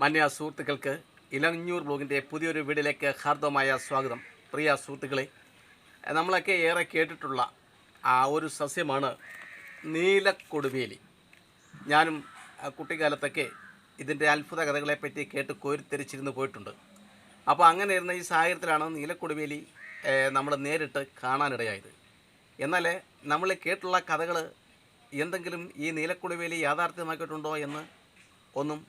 മാന്യ സുഹൃത്തുക്കൾക്ക് ഇലഞ്ഞൂർ ബ്ലോഗിന്റെ പുതിയൊരു വീഡിയോയിലേക്ക് ഹാർദവമായ സ്വാഗതം. പ്രിയ സുഹൃത്തുക്കളെ നമ്മളൊക്കെ ഏറെ കേട്ടിട്ടുള്ള ആ ഒരു സസ്യമാണ് നീലക്കൊടുവേലി. ഞാനും കുട്ടിക്കാലത്തൊക്കെ ഇതിന്റെ അത്ഭുത കഥകളെപ്പറ്റി കേട്ട് കോരിത്തെരിച്ചിരുന്ന് പോയിട്ടുണ്ട്. അപ്പോൾ അങ്ങനെ ഇരുന്ന ഈ സാഹചര്യത്തിലാണ് നീലക്കൊടുവേലി നമ്മൾ നേരിട്ട് കാണാനിടയായത്. എന്നാൽ നമ്മൾ കേട്ടുള്ള കഥകൾ എന്തെങ്കിലും ഈ നീലക്കൊടുവേലി യാഥാർത്ഥ്യമാക്കിയിട്ടുണ്ടോ എന്ന് ഒന്നും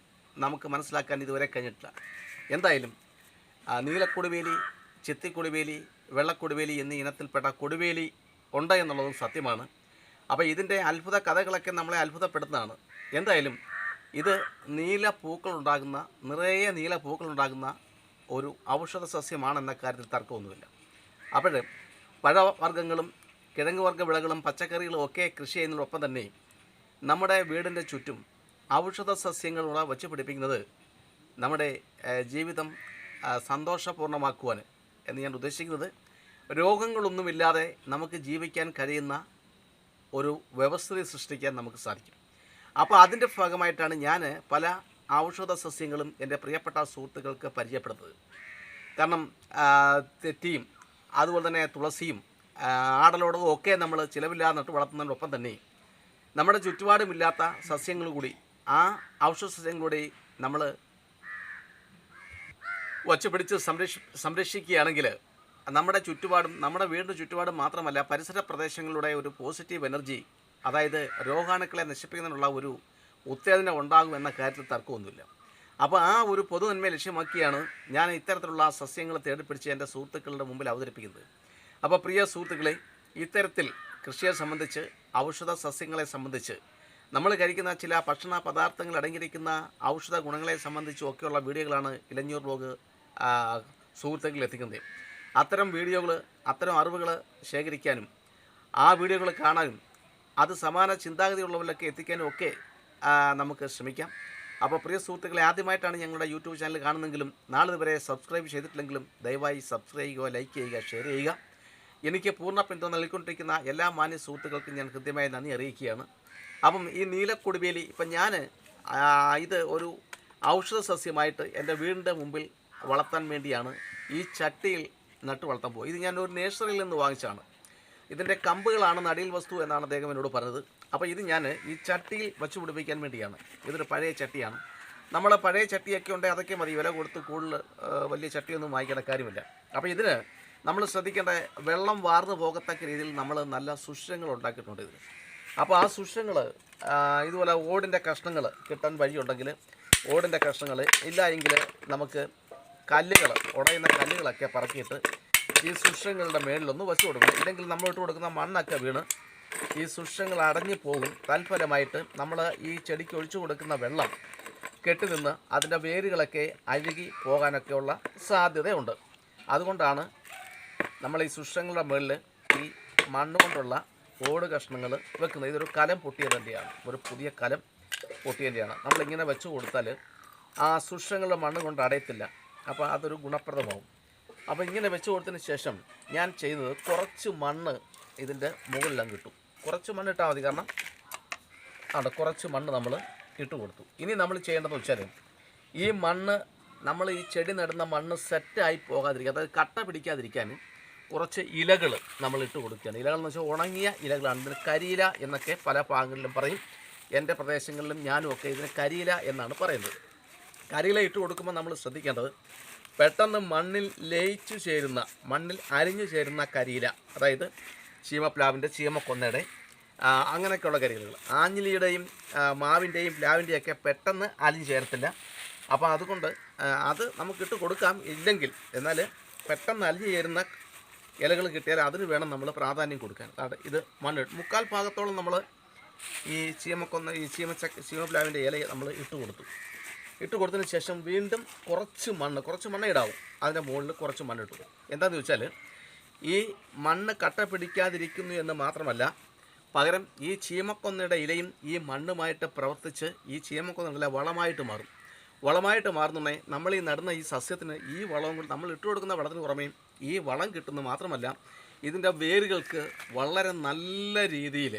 നമുക്ക് മനസ്സിലാക്കാൻ ഇതുവരെ കഴിഞ്ഞിട്ടില്ല. എന്തായാലും നീലക്കൊടുവേലി ചെത്തിക്കൊടുവേലി വെള്ളക്കൊടുവേലി എന്നീ ഇനത്തിൽപ്പെട്ട കൊടുവേലി ഉണ്ട് എന്നുള്ളതും സത്യമാണ്. അപ്പോൾ ഇതിന്റെ അത്ഭുത കഥകളൊക്കെ നമ്മളെ അത്ഭുതപ്പെടുത്തുന്നതാണ്. എന്തായാലും ഇത് നീല പൂക്കളുണ്ടാകുന്ന നിറയെ നീല പൂക്കളുണ്ടാകുന്ന ഒരു ഔഷധ സസ്യമാണെന്ന കാര്യത്തിൽ തർക്കമൊന്നുമില്ല. അപ്പോൾ പഴവർഗങ്ങളും കിഴങ്ങ് വർഗ വിളകളും പച്ചക്കറികളും ഒക്കെ കൃഷി ചെയ്യുന്നതിനൊപ്പം തന്നെ നമ്മുടെ വീടിന്റെ ചുറ്റും ഔഷധ സസ്യങ്ങളൂടെ വെച്ച് പിടിപ്പിക്കുന്നത് നമ്മുടെ ജീവിതം സന്തോഷപൂർണമാക്കുവാൻ എന്ന് ഞാൻ ഉദ്ദേശിക്കുന്നത്. രോഗങ്ങളൊന്നുമില്ലാതെ നമുക്ക് ജീവിക്കാൻ കഴിയുന്ന ഒരു വ്യവസ്ഥയെ സൃഷ്ടിക്കാൻ നമുക്ക് സാധിക്കും. അപ്പോൾ അതിന്റെ ഭാഗമായിട്ടാണ് ഞാൻ പല ഔഷധ സസ്യങ്ങളും എന്റെ പ്രിയപ്പെട്ട സുഹൃത്തുക്കൾക്ക് പരിചയപ്പെടുന്നത്. കാരണം തെറ്റിയും അതുപോലെ തന്നെ തുളസിയും ആ, ഒക്കെ നമ്മൾ ചിലവില്ലാതെ നട്ട് വളർത്തുന്നതിനൊപ്പം തന്നെ നമ്മുടെ ചുറ്റുപാടുമില്ലാത്ത സസ്യങ്ങൾ കൂടി ആ ഔഷധ കൂടി നമ്മൾ വച്ച് പിടിച്ച് സംരക്ഷി സംരക്ഷിക്കുകയാണെങ്കിൽ നമ്മുടെ ചുറ്റുപാടും നമ്മുടെ വീടിന്റെ ചുറ്റുപാടും മാത്രമല്ല പരിസര പ്രദേശങ്ങളുടെ ഒരു പോസിറ്റീവ് എനർജി അതായത് രോഗാണുക്കളെ നശിപ്പിക്കുന്നതിനുള്ള ഒരു ഉത്തേജനം ഉണ്ടാകും എന്ന കാര്യത്തിൽ തർക്കമൊന്നുമില്ല. അപ്പോൾ ആ ഒരു പൊതു നന്മയെ ലക്ഷ്യമാക്കിയാണ് ഞാൻ ഇത്തരത്തിലുള്ള സസ്യങ്ങൾ തേടിപ്പിടിച്ച് എന്റെ സുഹൃത്തുക്കളുടെ മുമ്പിൽ അവതരിപ്പിക്കുന്നത്. അപ്പോൾ പ്രിയ സുഹൃത്തുക്കളെ ഇത്തരത്തിൽ കൃഷിയെ സംബന്ധിച്ച് ഔഷധ സസ്യങ്ങളെ സംബന്ധിച്ച് നമ്മൾ കഴിക്കുന്ന ചില ഭക്ഷണ പദാർത്ഥങ്ങൾ അടങ്ങിയിരിക്കുന്ന ഔഷധ ഗുണങ്ങളെ സംബന്ധിച്ചും ഒക്കെയുള്ള വീഡിയോകളാണ് ഇലഞ്ഞൂർ ബ്ലോഗ് സുഹൃത്തുക്കളിൽ എത്തിക്കുന്നത്. അത്തരം വീഡിയോകൾ അത്തരം അറിവുകൾ ശേഖരിക്കാനും ആ വീഡിയോകൾ കാണാനും അത് സമാന ചിന്താഗതിയുള്ളവരിലൊക്കെ എത്തിക്കാനും ഒക്കെ നമുക്ക് ശ്രമിക്കാം. അപ്പോൾ പ്രിയ സുഹൃത്തുക്കളെ ആദ്യമായിട്ടാണ് ഞങ്ങളുടെ യൂട്യൂബ് ചാനൽ കാണുന്നെങ്കിലും നാളെ വരെ സബ്സ്ക്രൈബ് ചെയ്തിട്ടില്ലെങ്കിലും ദയവായി സബ്സ്ക്രൈബ് ചെയ്യുക ലൈക്ക് ചെയ്യുക ഷെയർ ചെയ്യുക. എനിക്ക് പൂർണ പിന്തുണ നൽകിക്കൊണ്ടിരിക്കുന്ന എല്ലാ മാന്യ സുഹൃത്തുക്കൾക്കും ഞാൻ കൃത്യമായി നന്ദി അറിയിക്കുകയാണ്. അപ്പം ഈ നീലക്കൊടുവേലി ഇപ്പം ഞാൻ ഇത് ഒരു ഔഷധ സസ്യമായിട്ട് എന്റെ വീടിന്റെ മുമ്പിൽ വളർത്താൻ വേണ്ടിയാണ് ഈ ചട്ടിയിൽ നട്ട് വളർത്താൻ പോകും ഇത് ഞാൻ ഒരു നേഴ്സറിയിൽ നിന്ന് വാങ്ങിച്ചാണ് ഇതിന്റെ കമ്പുകളാണ് നടിയിൽ വസ്തു എന്നാണ് അദ്ദേഹം എന്നോട് പറഞ്ഞത്. അപ്പോൾ ഇത് ഞാൻ ഈ ചട്ടിയിൽ വച്ച് പിടിപ്പിക്കാൻ വേണ്ടിയാണ്. ഇതൊരു പഴയ ചട്ടിയാണ്. നമ്മൾ പഴയ ചട്ടിയൊക്കെ ഉണ്ടെങ്കിൽ അതൊക്കെ മതി. വില കൊടുത്ത് കൂടുതൽ വലിയ ചട്ടിയൊന്നും വാങ്ങിക്കേണ്ട കാര്യമില്ല. അപ്പോൾ ഇതിന് നമ്മൾ ശ്രദ്ധിക്കേണ്ട വെള്ളം വാർന്നു പോകത്തക്ക രീതിയിൽ നമ്മൾ നല്ല സുഷിരങ്ങൾ ഉണ്ടാക്കിയിട്ടുണ്ട് ഇതിന്. അപ്പോൾ ആ സുഷങ്ങൾ ഇതുപോലെ ഓടിന്റെ കഷ്ണങ്ങൾ കിട്ടാൻ വഴിയുണ്ടെങ്കിൽ ഓടിന്റെ കഷ്ണങ്ങൾ ഇല്ല എങ്കിൽ നമുക്ക് കല്ലുകൾ ഉടയുന്ന കല്ലുകളൊക്കെ പറക്കിയിട്ട് ഈ സുഷങ്ങളുടെ മേളിലൊന്ന് വെച്ച് കൊടുക്കണം. ഇല്ലെങ്കിൽ നമ്മളിട്ട് കൊടുക്കുന്ന മണ്ണൊക്കെ വീണ് ഈ സുഷങ്ങൾ അടഞ്ഞു പോകും. തൽഫലമായിട്ട് നമ്മൾ ഈ ചെടിക്ക് ഒഴിച്ചു കൊടുക്കുന്ന വെള്ളം കെട്ടിനിന്ന് അതിന്റെ വേരുകളൊക്കെ അഴുകി പോകാനൊക്കെയുള്ള സാധ്യതയുണ്ട്. അതുകൊണ്ടാണ് നമ്മൾ ഈ സുഷങ്ങളുടെ മുകളിൽ ഈ മണ്ണ് കൊണ്ടുള്ള ഓട് കഷ്ണങ്ങൾ വെക്കുന്നത് ഇതൊരു കലം പൊട്ടിയതിന്റെയാണ് ഒരു പുതിയ കലം പൊട്ടിയതിന്റെയാണ് നമ്മളിങ്ങനെ വെച്ച് കൊടുത്താൽ ആ സുഷങ്ങളുടെ മണ്ണ് കൊണ്ട് അടയത്തില്ല. അപ്പോൾ അതൊരു ഗുണപ്രദമാവും. അപ്പോൾ ഇങ്ങനെ വെച്ച് കൊടുത്തതിന് ശേഷം ഞാൻ ചെയ്യുന്നത് കുറച്ച് മണ്ണ് ഇതിന്റെ മുകളിലും കിട്ടും. കുറച്ച് മണ്ണ് ഇട്ടാൽ മതി. കാരണം അവിടെ കുറച്ച് മണ്ണ് നമ്മൾ ഇട്ട് കൊടുത്തു. ഇനി നമ്മൾ ചെയ്യേണ്ടതെന്ന് വെച്ചാൽ ഈ മണ്ണ് നമ്മൾ ഈ ചെടി നടുന്ന മണ്ണ് സെറ്റായി പോകാതിരിക്കുക. അതായത് കട്ട പിടിക്കാതിരിക്കാൻ കുറച്ച് ഇലകൾ നമ്മൾ ഇട്ട് കൊടുക്കുകയാണ്. ഇലകൾ എന്ന് വെച്ചാൽ ഉണങ്ങിയ ഇലകളാണ്. ഇതിന് കരിയില എന്നൊക്കെ പല ഭാഗങ്ങളിലും പറയും. എന്റെ പ്രദേശങ്ങളിലും ഞാനും ഒക്കെ ഇതിന് കരിയില എന്നാണ് പറയുന്നത്. കരിയില ഇട്ട് കൊടുക്കുമ്പോൾ നമ്മൾ ശ്രദ്ധിക്കേണ്ടത് പെട്ടെന്ന് മണ്ണിൽ ലയിച്ചു ചേരുന്ന മണ്ണിൽ അരിഞ്ഞു ചേരുന്ന കരിയില അതായത് ചീമപ്ലാവിന്റെ ചീമക്കൊന്നയുടെ അങ്ങനെയൊക്കെയുള്ള കരിയിലകൾ. ആഞ്ഞിലിയുടെയും മാവിന്റെയും പ്ലാവിന്റെയും ഒക്കെ പെട്ടെന്ന് അലിഞ്ഞു ചേരത്തില്ല. അപ്പോൾ അതുകൊണ്ട് അത് നമുക്ക് ഇട്ട് കൊടുക്കാം ഇല്ലെങ്കിൽ എന്നാൽ പെട്ടെന്ന് അലിഞ്ഞു ചേരുന്ന ഇലകൾ കിട്ടിയാൽ അതിന് വേണം നമ്മൾ പ്രാധാന്യം കൊടുക്കാൻ. അതാണ് ഇത് മണ്ണ് മുക്കാൽ ഭാഗത്തോളം നമ്മൾ ഈ ചീമക്കൊന്ന ഈ ചീമച്ചക്ക ചീമപ്ലാവിന്റെ ഇല നമ്മൾ ഇട്ട് കൊടുത്തു. ഇട്ട് കൊടുത്തതിന് ശേഷം വീണ്ടും കുറച്ച് മണ്ണ് കുറച്ച് മണ്ണ് ഇടാവും. അതിന്റെ മുകളിൽ കുറച്ച് മണ്ണ് ഇട്ടു എന്താണെന്ന് വെച്ചാൽ ഈ മണ്ണ് കട്ട പിടിക്കാതിരിക്കുന്നു എന്ന് മാത്രമല്ല പകരം ഈ ചീമക്കൊന്നയുടെ ഇലയും ഈ മണ്ണുമായിട്ട് പ്രവർത്തിച്ച് ഈ ചീമക്കൊന്നയില വളമായിട്ട് മാറും. വളമായിട്ട് മാറുന്നുണ്ടേ നമ്മൾ ഈ നടുന്ന ഈ സസ്യത്തിന് ഈ വളവും കൊണ്ട് നമ്മൾ ഇട്ട് കൊടുക്കുന്ന വളത്തിന് പുറമേ ഈ വളം കിട്ടുന്നത് മാത്രമല്ല ഇതിന്റെ വേരുകൾക്ക് വളരെ നല്ല രീതിയിൽ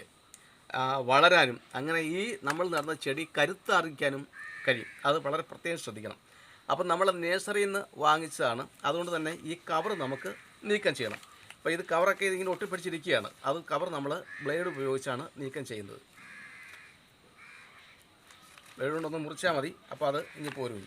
വളരാനും അങ്ങനെ ഈ നമ്മൾ നടന്ന ചെടി കരുത്താർജിക്കാനും കഴിയും. അത് വളരെ പ്രത്യേകം ശ്രദ്ധിക്കണം. അപ്പം നമ്മൾ നേഴ്സറിയിൽ നിന്ന് വാങ്ങിച്ചതാണ്. അതുകൊണ്ട് തന്നെ ഈ കവർ നമുക്ക് നീക്കം ചെയ്യണം. അപ്പോൾ ഇത് കവറൊക്കെ ഇതിങ്ങനെ ഒട്ടിപ്പിടിച്ചിരിക്കുകയാണ്. അത് കവർ നമ്മൾ ബ്ലേഡ് ഉപയോഗിച്ചാണ് നീക്കം ചെയ്യുന്നത്. ബ്ലേഡ് കൊണ്ടൊന്ന് മുറിച്ചാൽ മതി. അപ്പോൾ അത് ഇനി പോരും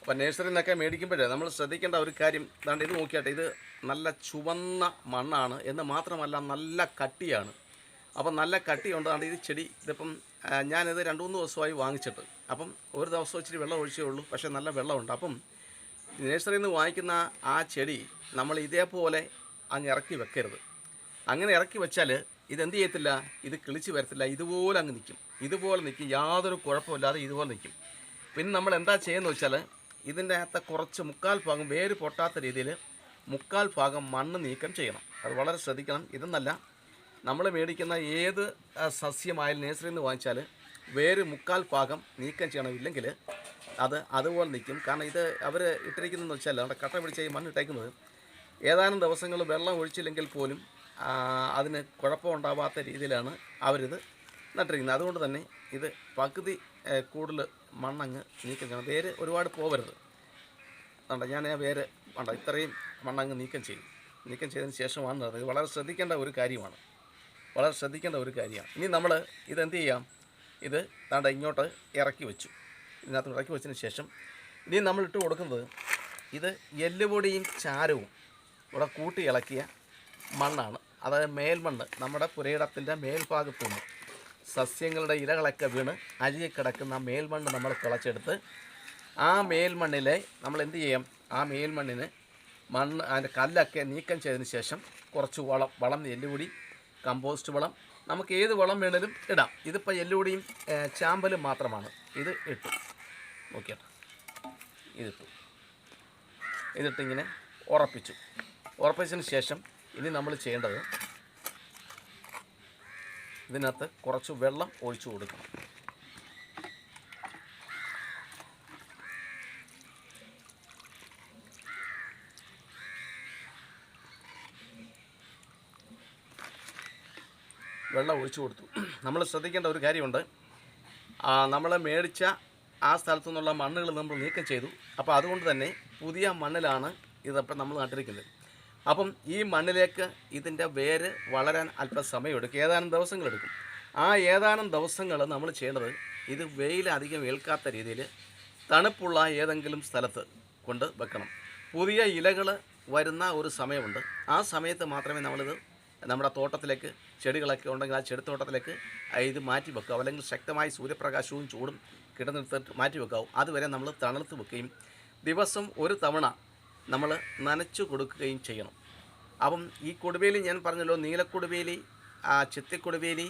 അപ്പം നേഴ്സറിയിൽ നിന്നൊക്കെ മേടിക്കുമ്പോഴേ നമ്മൾ ശ്രദ്ധിക്കേണ്ട ഒരു കാര്യം ഇതാണ്ട് ഇത് നോക്കിയാട്ടെ ഇത് നല്ല ചുവന്ന മണ്ണാണ് എന്ന് മാത്രമല്ല നല്ല കട്ടിയാണ്. അപ്പം നല്ല കട്ടിയുണ്ട് അതുകൊണ്ട് ഇത് ചെടി ഇതിപ്പം ഞാനിത് രണ്ട് മൂന്ന് ദിവസമായി വാങ്ങിച്ചിട്ട്. അപ്പം ഒരു ദിവസം ഇച്ചിരി വെള്ളം ഒഴിച്ചേ ഉള്ളൂ പക്ഷേ നല്ല വെള്ളമുണ്ട്. അപ്പം നേഴ്സറിയിൽ നിന്ന് വാങ്ങിക്കുന്ന ആ ചെടി നമ്മൾ ഇതേപോലെ അങ്ങ് ഇറക്കി വെക്കരുത്. അങ്ങനെ ഇറക്കി വെച്ചാൽ ഇതെന്ത് ചെയ്യത്തില്ല? ഇത് കിളിച്ച് വരത്തില്ല. ഇതുപോലെ അങ്ങ് നിൽക്കും. ഇതുപോലെ നിൽക്കും. യാതൊരു കുഴപ്പമില്ലാതെ ഇതുപോലെ നിൽക്കും. പിന്നെ നമ്മൾ എന്താ ചെയ്യുന്നത് വെച്ചാൽ ഇതിന്റെ അകത്ത് കുറച്ച് മുക്കാൽ ഭാഗം വേര് പൊട്ടാത്ത രീതിയിൽ മുക്കാൽ ഭാഗം മണ്ണ് നീക്കം ചെയ്യണം. അത് വളരെ ശ്രദ്ധിക്കണം. ഇതെന്നല്ല നമ്മൾ മേടിക്കുന്ന ഏത് സസ്യമായാലും നേഴ്സറിയിൽ നിന്ന് വാങ്ങിച്ചാൽ വേര് മുക്കാൽ ഭാഗം നീക്കം ചെയ്യണം ഇല്ലെങ്കിൽ അത് അതുപോലെ നിൽക്കും. കാരണം ഇത് അവർ ഇട്ടിരിക്കുന്നതെന്ന് വെച്ചാൽ അവിടെ കട്ട പിടിച്ച ഈ മണ്ണിട്ടേക്കുന്നത് ഏതാനും ദിവസങ്ങൾ വെള്ളം ഒഴിച്ചില്ലെങ്കിൽ പോലും അതിന് കുഴപ്പമുണ്ടാവാത്ത രീതിയിലാണ് അവരിത് നട്ടിരിക്കുന്നത്. അതുകൊണ്ട് തന്നെ ഇത് പകുതി കൂടുതൽ മണ്ണങ്ങ് നീക്കം ചെയ്യണം. വേര് ഒരുപാട് പോവരുത്. കണ്ട ഞാൻ ആ വേര് വേണ്ട ഇത്രയും മണ്ണങ്ങ് നീക്കം ചെയ്യും. നീക്കം ചെയ്തതിന് ശേഷമാണ് ഇത് വളരെ ശ്രദ്ധിക്കേണ്ട ഒരു കാര്യമാണ്. വളരെ ശ്രദ്ധിക്കേണ്ട ഒരു കാര്യമാണ്. ഇനി നമ്മൾ ഇതെന്ത് ചെയ്യാം? ഇത് താണ്ട ഇങ്ങോട്ട് ഇറക്കി വെച്ചു. ഇതിനകത്ത് ഇറക്കി വെച്ചതിന് ശേഷം ഇനി നമ്മൾ ഇട്ട് കൊടുക്കുന്നത് ഇത് എല്ലുപൊടിയും ചാരവും ഇവിടെ കൂട്ടി ഇളക്കിയ മണ്ണാണ്. അതായത് മേൽമണ്ണ് നമ്മുടെ പുരയിടത്തിന്റെ മേൽഭാഗത്തു നിന്ന് സസ്യങ്ങളുടെ ഇലകളൊക്കെ വീണ് അഴുകി കിടക്കുന്ന മേൽമണ്ണ് നമ്മൾ കിളച്ചെടുത്ത് ആ മേൽമണ്ണിലെ നമ്മൾ എന്ത് ചെയ്യാം? ആ മേൽമണ്ണിന് മണ്ണ് അതിന്റെ കല്ലൊക്കെ നീക്കം ചെയ്തതിന് ശേഷം കുറച്ച് വളം വളം എല്ലുപൊടി കമ്പോസ്റ്റ് വളം. നമുക്ക് ഏത് വളം വേണേലും ഇടാം. ഇതിപ്പോൾ എല്ലുപൊടിയും ചാമ്പലും മാത്രമാണ്. ഇത് ഇട്ടു. ഓക്കെ ഇതിട്ടു. ഇതിട്ടിങ്ങനെ ഉറപ്പിച്ചു. ഉറപ്പിച്ചതിന് ശേഷം ഇനി നമ്മൾ ചെയ്യേണ്ടത് ഇതിനകത്ത് കുറച്ച് വെള്ളം ഒഴിച്ചു കൊടുക്കണം. വെള്ളം ഒഴിച്ചു കൊടുത്തു. നമ്മൾ ശ്രദ്ധിക്കേണ്ട ഒരു കാര്യമുണ്ട്. നമ്മൾ മേടിച്ച ആ സ്ഥലത്തു നിന്നുള്ള മണ്ണുകൾ നമ്മൾ നീക്കം ചെയ്തു. അപ്പോൾ അതുകൊണ്ട് തന്നെ പുതിയ മണ്ണിലാണ് ഇതപ്പം നമ്മൾ നട്ടിരിക്കുന്നത്. അപ്പം ഈ മണ്ണിലേക്ക് ഇതിന്റെ വേര് വളരാൻ അല്പം സമയമെടുക്കും. ഏതാനും ദിവസങ്ങളെടുക്കും ആ ഏതാനും ദിവസങ്ങൾ നമ്മൾ ചെയ്യേണ്ടത് ഇത് വെയിൽ അധികം ഏൽക്കാത്ത രീതിയിൽ തണുപ്പുള്ള ഏതെങ്കിലും സ്ഥലത്ത് കൊണ്ട് വെക്കണം. പുതിയ ഇലകൾ വരുന്ന ഒരു സമയമുണ്ട്. ആ സമയത്ത് മാത്രമേ നമ്മളിത് നമ്മുടെ തോട്ടത്തിലേക്ക് ചെടികളൊക്കെ ഉണ്ടെങ്കിൽ ആ ചെടിത്തോട്ടത്തിലേക്ക് ഇത് മാറ്റി വെക്കാവും അല്ലെങ്കിൽ ശക്തമായി സൂര്യപ്രകാശവും ചൂടും കിടന്നിടത്ത് മാറ്റി വെക്കാവും അതുവരെ നമ്മൾ തണുത്ത് വെക്കുകയും ദിവസം ഒരു തവണ നമ്മൾ നനച്ചു കൊടുക്കുകയും ചെയ്യണം. അപ്പം ഈ കൊടുവേലി ഞാൻ പറഞ്ഞല്ലോ നീലക്കൊടുവേലി ചെത്തിക്കൊടുവേലി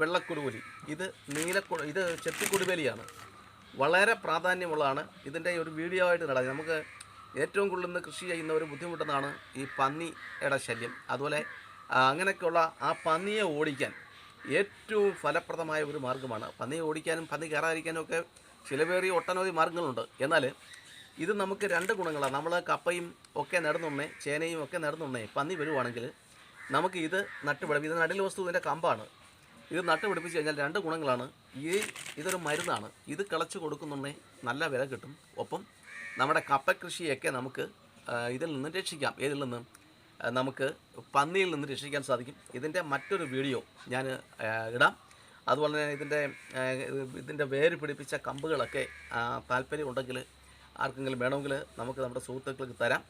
വെള്ളക്കൊടുവേലി. ഇത് നീലക്കൊ ഇത് ചെത്തിക്കൊടുവേലിയാണ്. വളരെ പ്രാധാന്യമുള്ളതാണ്. ഇതിന്റെ ഒരു വീഡിയോ ആയിട്ട് നടക്കുന്നത്. നമുക്ക് ഏറ്റവും കൂടുതൽ കൃഷി ചെയ്യുന്ന ഒരു ബുദ്ധിമുട്ടെന്നാണ് ഈ പന്നിയുടെ ശല്യം. അതുപോലെ അങ്ങനെയൊക്കെയുള്ള ആ പന്നിയെ ഓടിക്കാൻ ഏറ്റവും ഫലപ്രദമായ ഒരു മാർഗമാണ് പന്നിയെ ഓടിക്കാനും പന്നി കയറാതിരിക്കാനും ഒക്കെ ചിലവേറിയ ഒട്ടനവധി മാർഗങ്ങളുണ്ട് എന്നാൽ ഇത് നമുക്ക് രണ്ട് ഗുണങ്ങളാണ്. നമ്മൾ കപ്പയും ഒക്കെ നടന്നുണ്ണേ ചേനയും ഒക്കെ നടന്നുണ്ണേ പന്നി വരുവാണെങ്കിൽ നമുക്ക് ഇത് നട്ടുപിടിപ്പ് ഇത് നടിൽ വസ്തു ഇതിന്റെ കമ്പാണ്. ഇത് നട്ടുപിടിപ്പിച്ച് കഴിഞ്ഞാൽ രണ്ട് ഗുണങ്ങളാണ്. ഈ ഇതൊരു മരുന്നാണ്. ഇത് കിളച്ച് കൊടുക്കുന്നുണ്ടേ നല്ല വില കിട്ടും. ഒപ്പം നമ്മുടെ കപ്പ കൃഷിയൊക്കെ നമുക്ക് ഇതിൽ നിന്ന് രക്ഷിക്കാം. ഏതിൽ നിന്ന്? നമുക്ക് പന്നിയിൽ നിന്ന് രക്ഷിക്കാൻ സാധിക്കും. ഇതിന്റെ മറ്റൊരു വീഡിയോ ഞാൻ ഇടാം. അതുപോലെ തന്നെ ഇതിന്റെ ഇതിന്റെ വേര് പിടിപ്പിച്ച കമ്പുകളൊക്കെ താല്പര്യമുണ്ടെങ്കിൽ ആർക്കെങ്കിലും വേണമെങ്കിൽ നമുക്ക് നമ്മുടെ സുഹൃത്തുക്കൾക്ക് തരാം.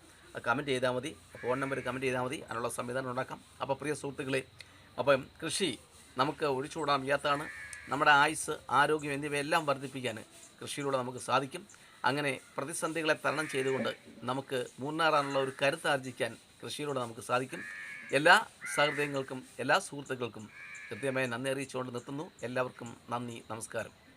കമന്റ് ചെയ്താൽ മതി. ഫോൺ നമ്പർ കമന്റ് ചെയ്താൽ മതി. അതിനുള്ള സംവിധാനം ഉണ്ടാക്കാം. അപ്പോൾ പ്രിയ സുഹൃത്തുക്കളെ അപ്പം കൃഷി നമുക്ക് ഒഴിച്ചുകൂടാൻ വയ്യാത്തതാണ് നമ്മുടെ ആയുസ് ആരോഗ്യം എന്നിവയെല്ലാം വർദ്ധിപ്പിക്കാൻ കൃഷിയിലൂടെ നമുക്ക് സാധിക്കും. അങ്ങനെ പ്രതിസന്ധികളെ തരണം ചെയ്തുകൊണ്ട് നമുക്ക് മുന്നേറാനുള്ള ഒരു കരുത്താർജിക്കാൻ കൃഷിയിലൂടെ നമുക്ക് സാധിക്കും. എല്ലാ സഹൃദയങ്ങൾക്കും എല്ലാ സുഹൃത്തുക്കൾക്കും കൃത്യമായി നന്ദി അറിയിച്ചുകൊണ്ട് നിർത്തുന്നു. എല്ലാവർക്കും നന്ദി നമസ്കാരം.